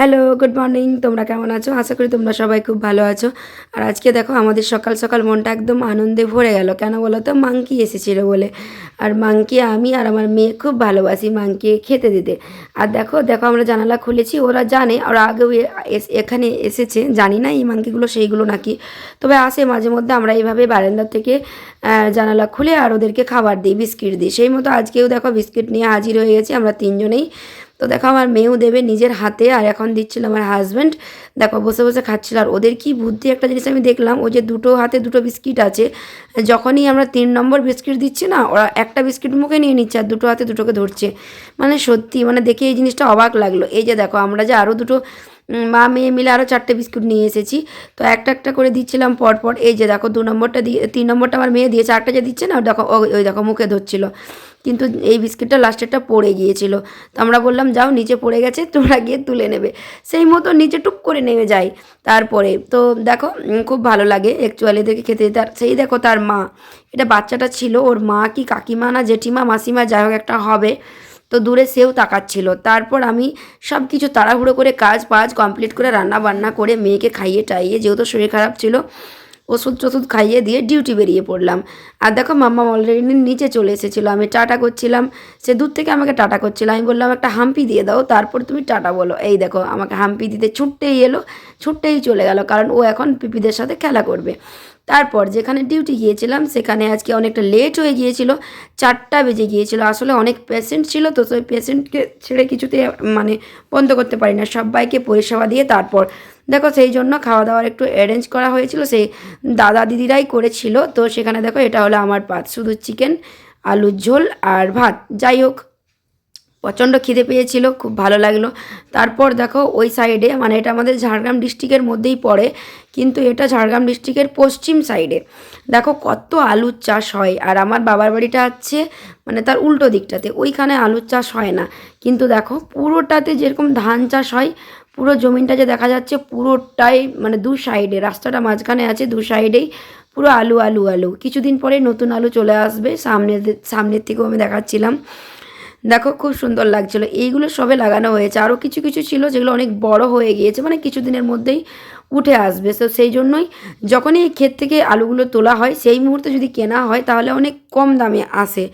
Hello good morning তোমরা কেমন আছো? আশা করি তোমরা সবাই খুব ভালো আছো। আর আজকে দেখো, আমাদের সকাল সকাল মনটা একদম আনন্দে ভরে গেল। কেন বলো তো? মাংকি এসেছিল বলে। আর মাংকি, আমি আর আমার মেয়ে খুব ভালোবাসি মাংকি খেতে দিতে। আর দেখো দেখো আমরা জানালা খুলেছি, ওরা জানে, ওরা আগেও এখানে এসেছে। জানি না এই মাংকিগুলো, সেইগুলো নাকি। তবে আসে মাঝে মধ্যে আমরা এইভাবে বারান্দার থেকে জানালা খুলে আর ওদেরকে খাবার দিই, বিস্কিট দিই। সেই মতো আজকেও দেখো, বিস্কিট নিয়ে হাজির হয়ে গেছি আমরা তিনজনেই। তো দেখো আমার মেয়েও দেবে নিজের হাতে আর এখন দিচ্ছিল আমার হাজব্যান্ড দেখো বসে বসে খাচ্ছিল আর ওদের কি বুদ্ধি একটা জিনিস আমি দেখলাম ও যে দুটো হাতে দুটো বিস্কিট আছে, যখনই আমরা তিন নম্বর বিস্কিট দিচ্ছি না, ওরা একটা বিস্কিট মুখে নিয়ে নিচ্ছে আর দুটো হাতে দুটোকে ধরছে। মানে সত্যি মানে দেখে এই জিনিসটা অবাক লাগল। এই যে দেখো আমরা যে আরও দুটো মা, মেয়ে মিলে আরও চারটে বিস্কুট নিয়ে এসেছি। তো একটা একটা করে দিচ্ছিলাম পরপর। এই যে দেখো, দু নম্বরটা দিয়ে তিন নম্বরটা আমার মেয়ে দিয়েছে একটা যে দিচ্ছে না দেখো, ওই- দেখো মুখে ধরছিল। কিন্তু এই বিস্কিটটা লাস্টেরটা পড়ে গিয়েছিল। তো আমরা বললাম, যাও, নিচে পড়ে গেছে, তোমরা গিয়ে তুলে নেবে। সেই মতো নিচে টুক করে নেমে যাই তারপরে। তো দেখো খুব ভালো লাগে অ্যাকচুয়ালি দেখে খেতে। দিতে আর সেই দেখো তার মা। এটা বাচ্চাটা ছিল, ওর মা কি কাকিমা না জেঠিমা, মাসিমা, যাই হোক একটা হবে। তো দূরে সেও তাকাচ্ছিল। তারপর আমি সব কিছু তাড়াহুড়ো করে কাজ পাজ কমপ্লিট করে রান্না বান্না করে মেয়েকে খাইয়ে টাইয়ে যেহেতু শরীর খারাপ ছিল ওষুধ টষুধ খাইয়ে দিয়ে ডিউটি বেরিয়ে পড়লাম। আর দেখো মাম্মা অলরেডি নিচে চলে এসেছিল। আমি টাটা করছিলাম। সে দূর থেকে আমাকে টাটা করছিল। আমি বললাম, একটা হাম্পি দিয়ে দাও, তারপর তুমি টাটা বলো। এই দেখো, আমাকে হাম্পি দিতে ছুটতেই এলো, ছুটতেই চলে গেল, কারণ ও এখন পিপিদের সাথে খেলা করবে। তারপর যেখানে ডিউটি গিয়েছিলাম, সেখানে আজকে অনেকটা লেট হয়ে গিয়েছিল। চারটা বেজে গিয়েছিল। আসলে অনেক পেশেন্ট ছিল, তো সেই পেশেন্টকে ছেড়ে কিছুতে মানে বন্ধ করতে পারি না। সবাইকে পরিষেবা দিয়ে তারপর দেখো সেই জন্য খাওয়া দাওয়ার একটু অ্যারেঞ্জ করা হয়েছিল, সেই দাদা দিদিরাই করেছিল। তো সেখানে দেখো এটা হলো আমার পাত, শুধু চিকেন আলুর ঝোল আর ভাত। যাই হোক, প্রচণ্ড খিদে পেয়েছিল, খুব ভালো লাগল। তারপর দেখো ওই সাইডে মানে এটা আমাদের ঝাড়গ্রাম ডিস্ট্রিক্টের মধ্যেই পড়ে, কিন্তু এটা ঝাড়গ্রাম ডিস্ট্রিক্টের পশ্চিম সাইডে দেখো কত আলুর চাষ হয়, আর আমার বাবার বাড়িটা আছে মানে তার উল্টো দিকটাতে, ওইখানে আলুর চাষ হয় না। কিন্তু দেখো পুরোটাতে যেরকম ধান চাষ হয় পুরো জমিনটা যে দেখা যাচ্ছে পুরোটাই মানে দু সাইডে রাস্তাটা মাঝখানে আছে দু সাইডেই পুরো আলু আলু আলু। কিছুদিন পরে নতুন আলু চলে আসবে, সামনে সামনের থেকেও আমি দেখাচ্ছিলাম। দেখো খুব সুন্দর লাগছিল। এইগুলো সবে লাগানো হয়েছে। আরও কিছু কিছু ছিল যেগুলো অনেক বড় হয়ে গিয়েছে মানে কিছুদিনের মধ্যেই উঠে আসবে। তো সেই জন্যই যখনই এই ক্ষেত থেকে আলুগুলো তোলা হয়, সেই মুহূর্তে যদি কেনা হয়, তাহলে অনেক কম দামে আসে।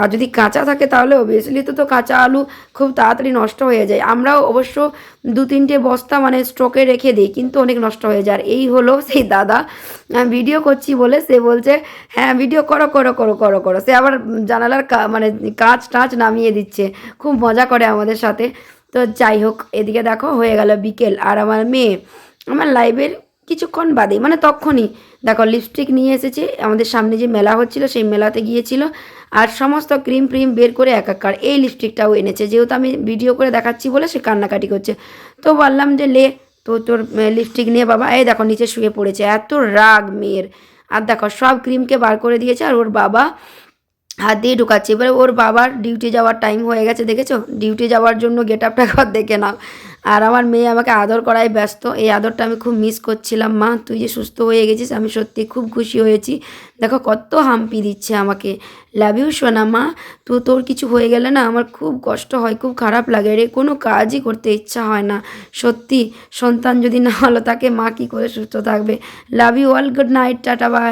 আর যদি কাঁচা থাকে, তাহলে অবভিয়াসলি তো তো কাঁচা আলু খুব তাড়াতাড়ি নষ্ট হয়ে যায়। আমরাও অবশ্য দু তিনটে বস্তা মানে স্ট্রোকে রেখে দিই, কিন্তু অনেক নষ্ট হয়ে যায়। এই হলো সেই দাদা। ভিডিও করছি বলে সে বলছে হ্যাঁ ভিডিও করো করো করো করো করো। সে আবার জানালার মানে কাঁচ টাচ নামিয়ে দিচ্ছে। খুব মজা করে আমাদের সাথে। তো যাই হোক, এদিকে দেখো, হয়ে গেল বিকেল। আর আমার মেয়ে, আমার লাইভের কিছুক্ষণ বাদে মানে তখনই। দেখো লিপস্টিক নিয়ে এসেছে, আমাদের সামনে যে মেলা হচ্ছিল, সেই মেলাতে গিয়েছিল, আর সমস্ত ক্রিম ফ্রিম বের করে একাকার এই লিপস্টিকটাও এনেছে। যেহেতু আমি ভিডিও করে দেখাচ্ছি বলে সে কান্নাকাটি করছে। তো বললাম যে, লে, তো তোর লিপস্টিক নিয়ে বাবা। এই দেখো, নিচে শুয়ে পড়েছে, এত রাগ মেয়ের। আর দেখো, সব ক্রিমকে বার করে দিয়েছে, আর ওর বাবা হাত দিয়ে ঢুকাচ্ছে। এবারে ওর বাবার ডিউটি যাওয়ার টাইম হয়ে গেছে, দেখেছ? ডিউটি যাওয়ার জন্য গেট আপটা ঘর দেখে নাও। আর আমার মেয়ে আমাকে আদর করায় ব্যস্ত। এই আদরটা আমি খুব মিস করছিলাম। মা, তুই যে সুস্থ হয়ে গেছিস, আমি সত্যি খুব খুশি হয়েছি। দেখো, কত হাম্পি দিচ্ছে আমাকে। লাভ ইউ সোনা মা। তো তোর কিছু হয়ে গেলে না আমার খুব কষ্ট হয়, খুব খারাপ লাগে রে। কোনো কাজই করতে ইচ্ছা হয় না। সত্যি, সন্তান যদি না হলো তাকে মা কী করে সুস্থ থাকবে? Love you all good night tata bye